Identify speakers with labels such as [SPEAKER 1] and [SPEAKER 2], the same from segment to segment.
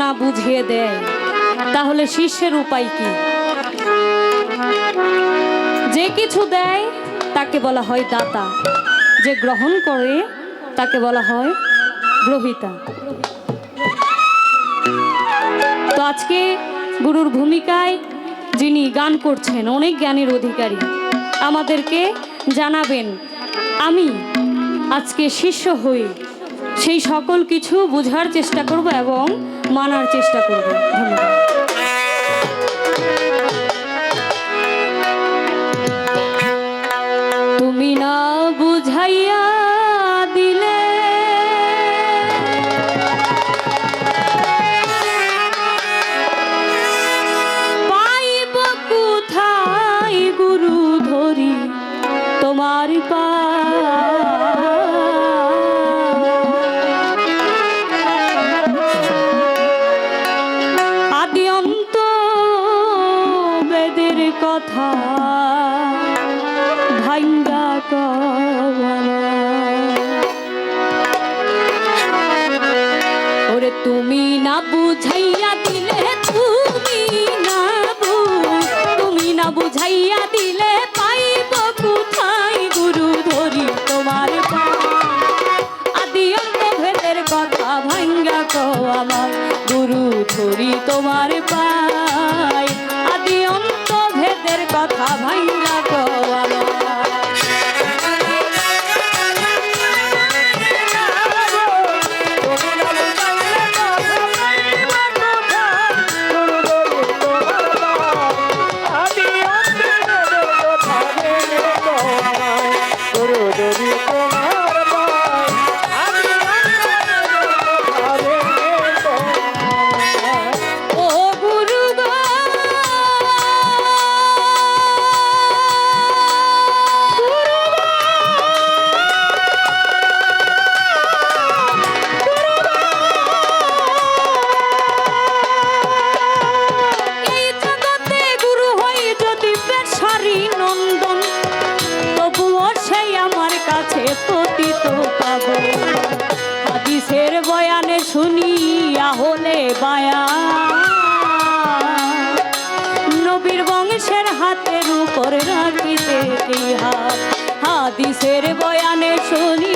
[SPEAKER 1] না বুঝিয়ে দেয়, তাহলে শিষ্যের উপায় কি? যে কিছু দেয়, তাকে বলা হয় দাতা। যে গ্রহণ করে, তাকে বলা হয় গ্রহিতা। তো আজকে গুরুর ভূমিকায় যিনি গান করছেন, অনেক জ্ঞানের অধিকারী, আমাদেরকে জানাবেন, আমি আজকে শিষ্য হই। সেই সকল কিছু বোঝার চেষ্টা করব এবং মানার চেষ্টা করব। ধন্যবাদ। তারের কথা ভাঙ্গা কো আমার। গুরু ধরি তোমার পায়। আদি অন্ত ভেদের কথা ভাঙ্গা কো করে রাখিতে হাতি। সের বয়ানে
[SPEAKER 2] শুনি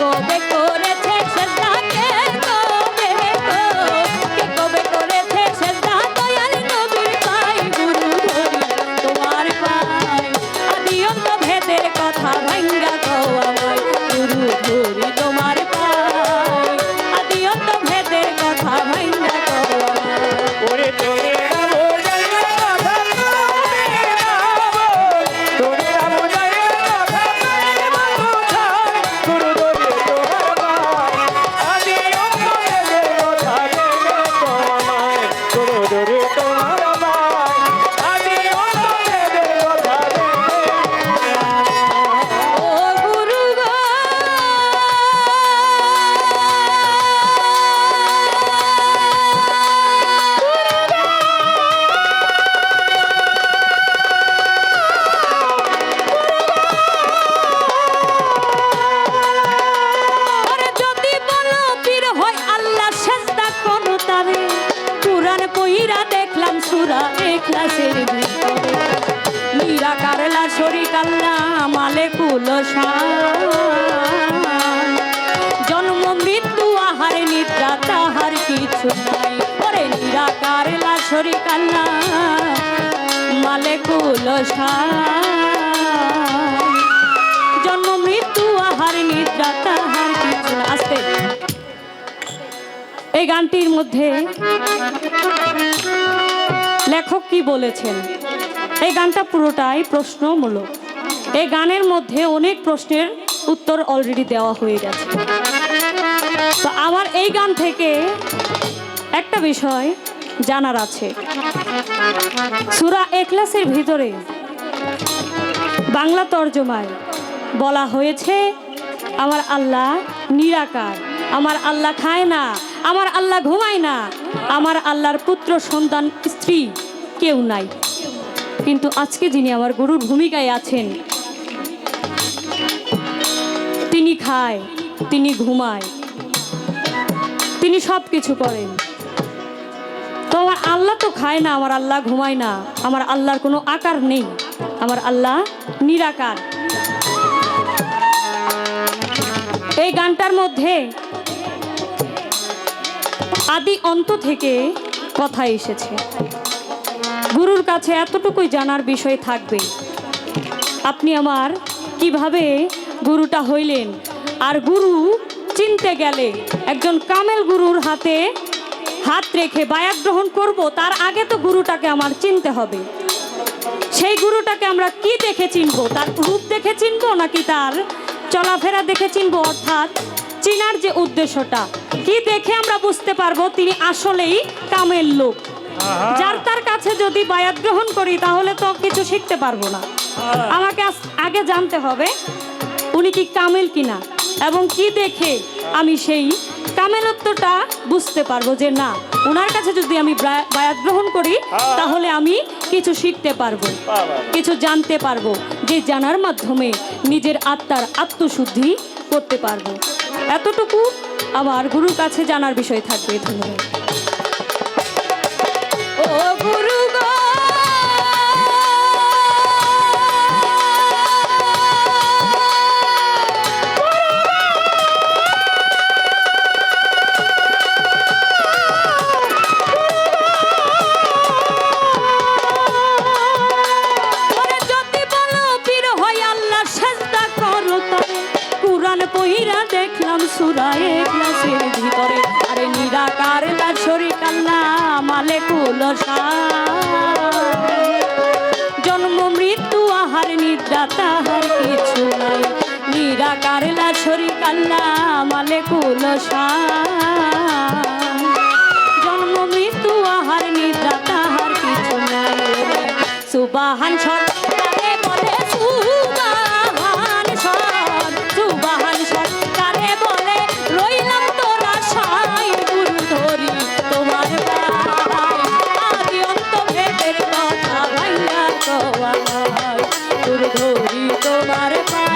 [SPEAKER 2] Go, go.
[SPEAKER 1] সুরা এখলাসের ভিতরে নিরাকার লা শরীক আল্লাহ মালেকুল জন্ম, মৃত্যু, আহার, নিদ্রা, তাহার কিছু নাই। ওরে নিরাকার লা শরীক আল্লাহ মালেকুল শান জন্ম, মৃত্যু, আহার, নিদ্রা, তাহার কিছু আসতে। এই গানটির মধ্যে লেখক কি বলেছেন? এই গানটা পুরোটাই প্রশ্নমূলক। এই গানের মধ্যে অনেক প্রশ্নের উত্তর অলরেডি দেওয়া হয়ে গেছে। তো আমার এই গান থেকে একটা বিষয় জানার আছে। সুরা এখলাসের ভিতরে বাংলা তর্জমায় বলা হয়েছে, আমার আল্লাহ নিরাকার, আমার আল্লাহ খায় না আমার আল্লাহ ঘুমায় না। আমার আল্লাহর পুত্র, সন্তান, স্ত্রী কেউ নাই। কিন্তু আজকে যিনি আমার গুরুর ভূমিকায় আছেন, তিনি খায়, তিনি ঘুমায়, তিনি সব কিছু করেন। তো আমার আল্লাহ তো খায় না, আমার আল্লাহ ঘুমায় না। আমার আল্লাহর কোনো আকার নেই। আমার আল্লাহ নিরাকার। এই গানটার মধ্যে আদি অন্ত থেকে কথা এসেছে। গুরুর কাছে এতটুকুই জানার বিষয় থাকবে। আপনি আমার কীভাবে গুরুটা হইলেন? আর গুরু চিনতে গেলে একজন কামেল গুরুর হাতে হাত রেখে বায়াত গ্রহণ করব, তার আগে তো গুরুটাকে আমার চিনতে হবে। সেই গুরুটাকে আমরা কি দেখে চিনব? তার রূপ দেখে চিনব নাকি তার চলাফেরা দেখে চিনব? অর্থাৎ চিনার যে উদ্দেশ্যটা কি দেখে আমরা বুঝতে পারব তিনি আসলেই কামেল লোক। যার তার কাছে যদি বায়াত গ্রহণ করি তাহলে তো কিছু শিখতে পারব না। আমাকে আগে জানতে হবে উনি কি কামেল কিনা এবং কি দেখে আমি সেই কামেলত্বটা বুঝতে পারব যে না ওনার কাছে যদি আমি বায়াত গ্রহণ করি তাহলে আমি কিছু শিখতে পারব কিছু জানতে পারব। যে জানার মাধ্যমে নিজের আত্মার আত্মশুদ্ধি করতে পারব। এতটুকু আমার গুরুর কাছে জানার বিষয় থাকবে। ধন্যবাদ। সূরায়ে ইখলাসের ভিতরে। আরে নিরাকার লা শরীক আল্লাহ মালেকুল শান জন্ম, মৃত্যু, আহার, নিদ্রা, তাহার কিছু নাই। নিরাকার লা শরীক আল্লাহ মালেকুল শান জন্ম, মৃত্যু, আহার, নিদ্রা, তাহার কিছু নাই। সুবাহান কওয়ায় ধরি তোমার পায়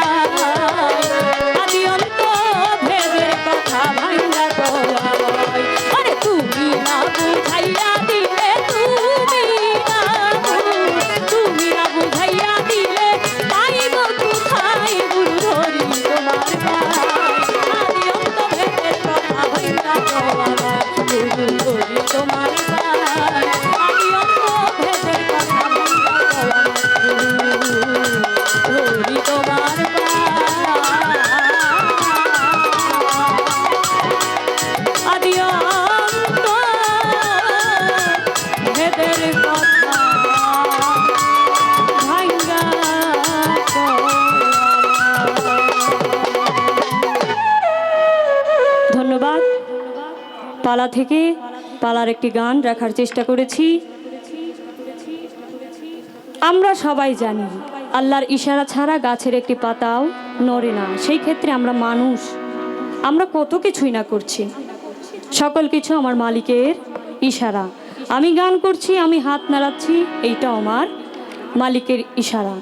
[SPEAKER 1] পালা থেকে পালার একটি গান রাখার চেষ্টা করেছি। আমরা সবাই জানি, আল্লাহর ইশারা ছাড়া গাছের একটি পাতাও নড়ে না। সেই ক্ষেত্রে আমরা মানুষ। আমরা কত কিছুই না করছি। সকল কিছু আমার মালিকের ইশারা। আমি গান করছি, আমি হাত নাড়াচ্ছি এইটা আমার মালিকের ইশারা।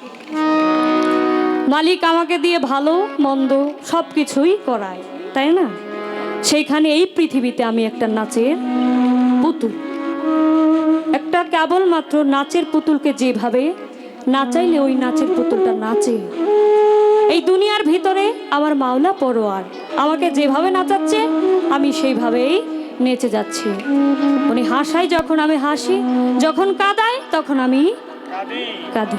[SPEAKER 1] মালিক আমাকে দিয়ে ভালো, মন্দ সব কিছুই করায়, তাই না? সেইখানে এই পৃথিবীতে আমি একটা নাচের পুতুল। একটা কেবলমাত্র নাচের পুতুলকে যেভাবে নাচাইলে ওই নাচের পুতুলটা নাচে। এই দুনিয়ার ভিতরে আমার মাওলা পরোয়ার আমাকে যেভাবে নাচাচ্ছে আমি সেইভাবেই নেচে যাচ্ছি। উনি হাসায় যখন আমি হাসি যখন কাঁদায় তখন আমি কাঁদি।